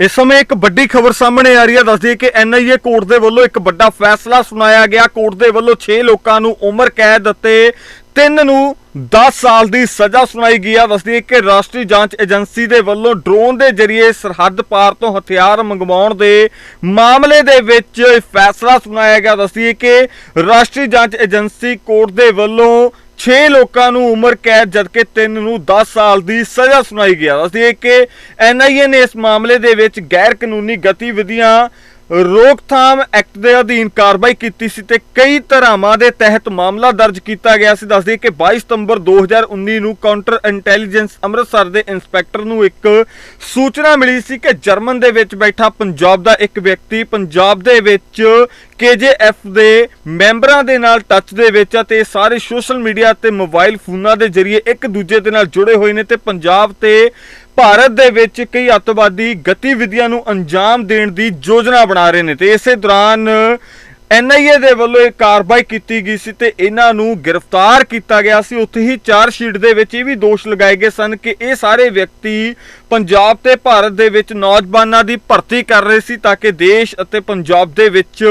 ਇਸ ਸਮੇਂ ਇੱਕ ਵੱਡੀ ਖਬਰ ਸਾਹਮਣੇ ਆ ਰਹੀ ਹੈ, ਦੱਸਦੀ ਹੈ ਕਿ ਐਨਆਈਏ ਕੋਰਟ ਦੇ ਵੱਲੋਂ ਇੱਕ ਵੱਡਾ ਫੈਸਲਾ ਸੁਣਾਇਆ ਗਿਆ। ਕੋਰਟ ਦੇ ਵੱਲੋਂ 6 ਲੋਕਾਂ ਨੂੰ ਉਮਰ ਕੈਦ ਅਤੇ ਤਿੰਨ ਨੂੰ 10 ਸਾਲ ਦੀ ਸਜ਼ਾ ਸੁਣਾਈ ਗਈ ਹੈ ਦੱਸਦੀ ਹੈ ਕਿ ਰਾਸ਼ਟਰੀ ਜਾਂਚ ਏਜੰਸੀ ਦੇ ਵੱਲੋਂ ਡਰੋਨ ਦੇ ਜ਼ਰੀਏ ਸਰਹੱਦ ਪਾਰ ਤੋਂ ਹਥਿਆਰ ਮੰਗਵਾਉਣ ਦੇ ਮਾਮਲੇ ਦੇ ਵਿੱਚ ਫੈਸਲਾ ਸੁਣਾਇਆ ਗਿਆ। ਦੱਸਦੀ ਹੈ ਕਿ ਰਾਸ਼ਟਰੀ ਜਾਂਚ ਏਜੰਸੀ ਕੋਰਟ ਦੇ ਵੱਲੋਂ 6 ਲੋਕਾਂ ਨੂੰ ਉਮਰ ਕੈਦ ਜਦਕਿ 3 ਨੂੰ 10 ਸਾਲ ਦੀ ਸਜ਼ਾ ਸੁਣਾਈ ਗਿਆ। ਦੱਸਦੀ ਹੈ ਕਿ ਐਨਆਈਏ ਨੇ ਇਸ ਮਾਮਲੇ ਦੇ ਵਿੱਚ ਗੈਰ ਕਾਨੂੰਨੀ ਗਤੀਵਿਧੀਆਂ ਰੋਕਥਾਮ ਐਕਟ ਦੇ ਅਧੀਨ ਕਾਰਵਾਈ ਕੀਤੀ ਸੀ ਤੇ ਕਈ ਧਾਰਾਵਾਂ ਦੇ ਤਹਿਤ ਮਾਮਲਾ ਦਰਜ ਕੀਤਾ ਗਿਆ ਸੀ। ਦੱਸਦੀ ਕਿ 22 ਸਤੰਬਰ 2019 ਨੂੰ ਕਾਊਂਟਰ ਇੰਟੈਲੀਜੈਂਸ ਅੰਮ੍ਰਿਤਸਰ ਦੇ ਇੰਸਪੈਕਟਰ ਨੂੰ ਇੱਕ ਸੂਚਨਾ ਮਿਲੀ ਸੀ ਕਿ ਜਰਮਨ ਦੇ ਵਿੱਚ ਬੈਠਾ ਪੰਜਾਬ ਦਾ ਇੱਕ ਵਿਅਕਤੀ ਪੰਜਾਬ ਦੇ ਵਿੱਚ KJF ਦੇ ਮੈਂਬਰਾਂ ਦੇ ਨਾਲ ਟੱਚ ਦੇ ਵਿੱਚ ਅਤੇ ਸਾਰੇ ਸੋਸ਼ਲ ਮੀਡੀਆ ਤੇ ਮੋਬਾਈਲ ਫੋਨਾਂ ਦੇ ਜ਼ਰੀਏ ਇੱਕ ਦੂਜੇ ਦੇ ਨਾਲ ਜੁੜੇ ਹੋਏ ਨੇ ਤੇ ਪੰਜਾਬ ਤੇ ਭਾਰਤ ਦੇ ਵਿੱਚ ਕਈ ਅੱਤਵਾਦੀ ਗਤੀਵਿਧੀਆਂ ਨੂੰ ਅੰਜਾਮ ਦੇਣ ਦੀ ਯੋਜਨਾ ਬਣਾ ਰਹੇ ਨੇ ਤੇ ਇਸੇ ਦੌਰਾਨ ਐਨਆਈਏ ਦੇ ਵੱਲੋਂ ਇਹ ਕਾਰਵਾਈ ਕੀਤੀ ਗਈ ਸੀ ਤੇ ਇਹਨਾਂ ਨੂੰ ਗ੍ਰਿਫਤਾਰ ਕੀਤਾ ਗਿਆ ਸੀ। ਉੱਥੇ ਹੀ ਚਾਰ ਸ਼ੀਟ ਦੇ ਵਿੱਚ ਇਹ ਵੀ ਦੋਸ਼ ਲਗਾਏ ਗਏ ਸਨ ਕਿ ਇਹ ਸਾਰੇ ਵਿਅਕਤੀ ਪੰਜਾਬ ਤੇ ਭਾਰਤ ਦੇ ਵਿੱਚ ਨੌਜਵਾਨਾਂ ਦੀ ਭਰਤੀ ਕਰ ਰਹੇ ਸੀ ਤਾਂ ਕਿ ਦੇਸ਼ ਅਤੇ ਪੰਜਾਬ ਦੇ ਵਿੱਚ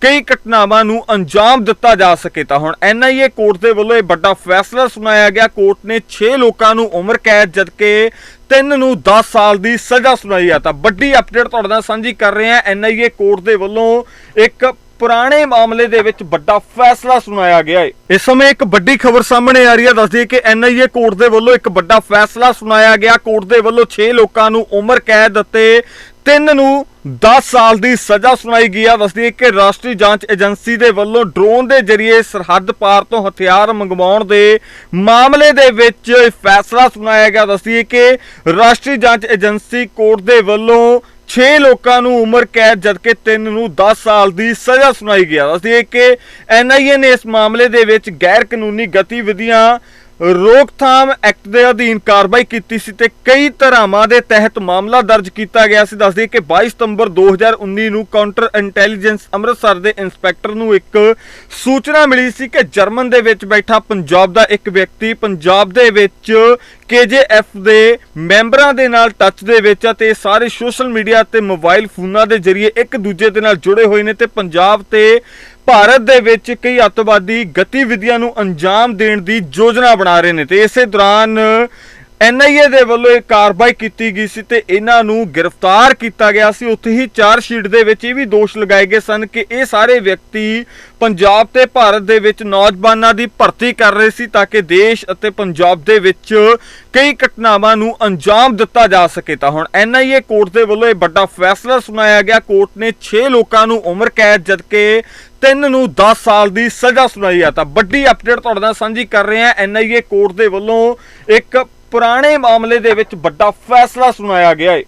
ਕਈ ਘਟਨਾਵਾਂ ਨੂੰ ਅੰਜਾਮ ਦਿੱਤਾ ਜਾ ਸਕੇ। ਤਾਂ ਹੁਣ ਐਨਆਈਏ ਕੋਰਟ ਦੇ ਵੱਲੋਂ ਇਹ ਵੱਡਾ ਫੈਸਲਾ ਸੁਣਾਇਆ ਗਿਆ। ਕੋਰਟ ਨੇ 6 ਲੋਕਾਂ ਨੂੰ ਉਮਰ ਕੈਦ, ਜਦਕਿ ਤਿੰਨ ਨੂੰ 10 ਸਾਲ ਦੀ ਸਜ਼ਾ ਸੁਣਾਈ ਆ। ਤਾਂ ਵੱਡੀ ਅਪਡੇਟ ਤੁਹਾਡੇ ਨਾਲ ਸਾਂਝੀ ਕਰ ਰਹੇ ਹਾਂ। ਐਨਆਈਏ ਕੋਰਟ ਦੇ ਵੱਲੋਂ ਇੱਕ ਪੁਰਾਣੇ ਮਾਮਲੇ ਦੇ ਵਿੱਚ ਵੱਡਾ ਫੈਸਲਾ ਸੁਣਾਇਆ ਗਿਆ ਹੈ ਇਸ ਸਮੇਂ ਇੱਕ ਵੱਡੀ ਖਬਰ ਸਾਹਮਣੇ ਆ ਰਹੀ ਹੈ, ਦੱਸਦੀ ਹੈ ਕਿ ਐਨਆਈਏ ਕੋਰਟ ਦੇ ਵੱਲੋਂ ਇੱਕ ਵੱਡਾ ਫੈਸਲਾ ਸੁਣਾਇਆ ਗਿਆ। ਕੋਰਟ ਦੇ ਵੱਲੋਂ 6 ਲੋਕਾਂ ਨੂੰ ਉਮਰ ਕੈਦ ਅਤੇ ਤਿੰਨ ਨੂੰ 10 ਸਾਲ ਦੀ ਸਜ਼ਾ ਸੁਣਾਈ ਗਈ ਹੈ ਦੱਸਦੀ ਹੈ ਕਿ ਰਾਸ਼ਟਰੀ ਜਾਂਚ ਏਜੰਸੀ ਦੇ ਵੱਲੋਂ ਡਰੋਨ ਦੇ ਜ਼ਰੀਏ ਸਰਹੱਦ ਪਾਰ ਤੋਂ ਹਥਿਆਰ ਮੰਗਵਾਉਣ ਦੇ ਮਾਮਲੇ ਦੇ ਵਿੱਚ ਫੈਸਲਾ ਸੁਣਾਇਆ ਗਿਆ। ਦੱਸਦੀ ਹੈ ਕਿ ਰਾਸ਼ਟਰੀ ਜਾਂਚ ਏਜੰਸੀ ਕੋਰਟ ਦੇ ਵੱਲੋਂ 6 ਲੋਕਾਂ ਨੂੰ ਉਮਰ ਕੈਦ, ਜਦਕਿ 3 ਨੂੰ 10 ਸਾਲ ਦੀ ਸਜ਼ਾ ਸੁਣਾਈ ਗਿਆ। ਦੱਸਦੀ ਹੈ ਕਿ ਐਨਆਈਏ ਨੇ ਇਸ ਮਾਮਲੇ ਦੇ ਵਿੱਚ ਗੈਰ ਕਾਨੂੰਨੀ ਗਤੀਵਿਧੀਆਂ ਰੋਕਥਾਮ ਐਕਟ ਦੇ ਅਧੀਨ ਕਾਰਵਾਈ ਕੀਤੀ ਸੀ ਤੇ ਕਈ ਧਾਰਾਵਾਂ ਦੇ ਤਹਿਤ ਮਾਮਲਾ ਦਰਜ ਕੀਤਾ ਗਿਆ ਸੀ। ਦੱਸਦੀ ਕਿ 22 ਸਤੰਬਰ 2019 ਨੂੰ ਕਾਊਂਟਰ ਇੰਟੈਲੀਜੈਂਸ ਅੰਮ੍ਰਿਤਸਰ ਦੇ ਇੰਸਪੈਕਟਰ ਨੂੰ ਇੱਕ ਸੂਚਨਾ ਮਿਲੀ ਸੀ ਕਿ ਜਰਮਨ ਦੇ ਵਿੱਚ ਬੈਠਾ ਪੰਜਾਬ ਦਾ ਇੱਕ ਵਿਅਕਤੀ ਪੰਜਾਬ ਦੇ ਵਿੱਚ KJF ਦੇ ਮੈਂਬਰਾਂ ਦੇ ਨਾਲ ਟੱਚ ਦੇ ਵਿੱਚ ਅਤੇ ਸਾਰੇ ਸੋਸ਼ਲ ਮੀਡੀਆ ਤੇ ਮੋਬਾਈਲ ਫੋਨਾਂ ਦੇ ਜ਼ਰੀਏ ਇੱਕ ਦੂਜੇ ਦੇ ਨਾਲ ਜੁੜੇ ਹੋਏ ਨੇ ਤੇ ਪੰਜਾਬ ਤੇ ਭਾਰਤ ਦੇ ਵਿੱਚ ਕਈ ਅੱਤਵਾਦੀ ਗਤੀਵਿਧੀਆਂ ਨੂੰ ਅੰਜਾਮ ਦੇਣ ਦੀ ਯੋਜਨਾ ਬਣਾ ਰਹੇ ਨੇ ਤੇ ਇਸੇ ਦੌਰਾਨ ਐਨਆਈਏ ਦੇ ਵੱਲੋਂ ਇਹ ਕਾਰਵਾਈ ਕੀਤੀ ਗਈ ਸੀ ਤੇ ਇਹਨਾਂ ਨੂੰ ਗ੍ਰਿਫਤਾਰ ਕੀਤਾ ਗਿਆ ਸੀ। ਉੱਥੇ ਹੀ ਚਾਰ ਸ਼ੀਟ ਦੇ ਵਿੱਚ ਇਹ ਵੀ ਦੋਸ਼ ਲਗਾਏ ਗਏ ਸਨ ਕਿ ਇਹ ਸਾਰੇ ਵਿਅਕਤੀ ਪੰਜਾਬ ਤੇ ਭਾਰਤ ਦੇ ਵਿੱਚ ਨੌਜਵਾਨਾਂ ਦੀ ਭਰਤੀ ਕਰ ਰਹੇ ਸੀ ਤਾਂ ਕਿ ਦੇਸ਼ ਅਤੇ ਪੰਜਾਬ ਦੇ ਵਿੱਚ ਕਈ ਘਟਨਾਵਾਂ ਨੂੰ ਅੰਜਾਮ ਦਿੱਤਾ ਜਾ ਸਕੇ। ਤਾਂ ਹੁਣ ਐਨਆਈਏ ਕੋਰਟ ਦੇ ਵੱਲੋਂ ਇਹ ਵੱਡਾ ਫੈਸਲਾ ਸੁਣਾਇਆ ਗਿਆ। ਕੋਰਟ ਨੇ 6 ਲੋਕਾਂ ਨੂੰ ਉਮਰ ਕੈਦ, ਜਦਕਿ ਤਿੰਨ ਨੂੰ 10 ਸਾਲ ਦੀ ਸਜ਼ਾ ਸੁਣਾਈ ਆ। ਤਾਂ ਵੱਡੀ ਅਪਡੇਟ ਤੁਹਾਡੇ ਨਾਲ ਸਾਂਝੀ ਕਰ ਰਹੇ ਹਾਂ। ਐਨਆਈਏ ਕੋਰਟ ਦੇ ਵੱਲੋਂ ਇੱਕ ਪੁਰਾਣੇ ਮਾਮਲੇ ਦੇ ਵਿੱਚ ਵੱਡਾ ਫੈਸਲਾ ਸੁਣਾਇਆ ਗਿਆ ਹੈ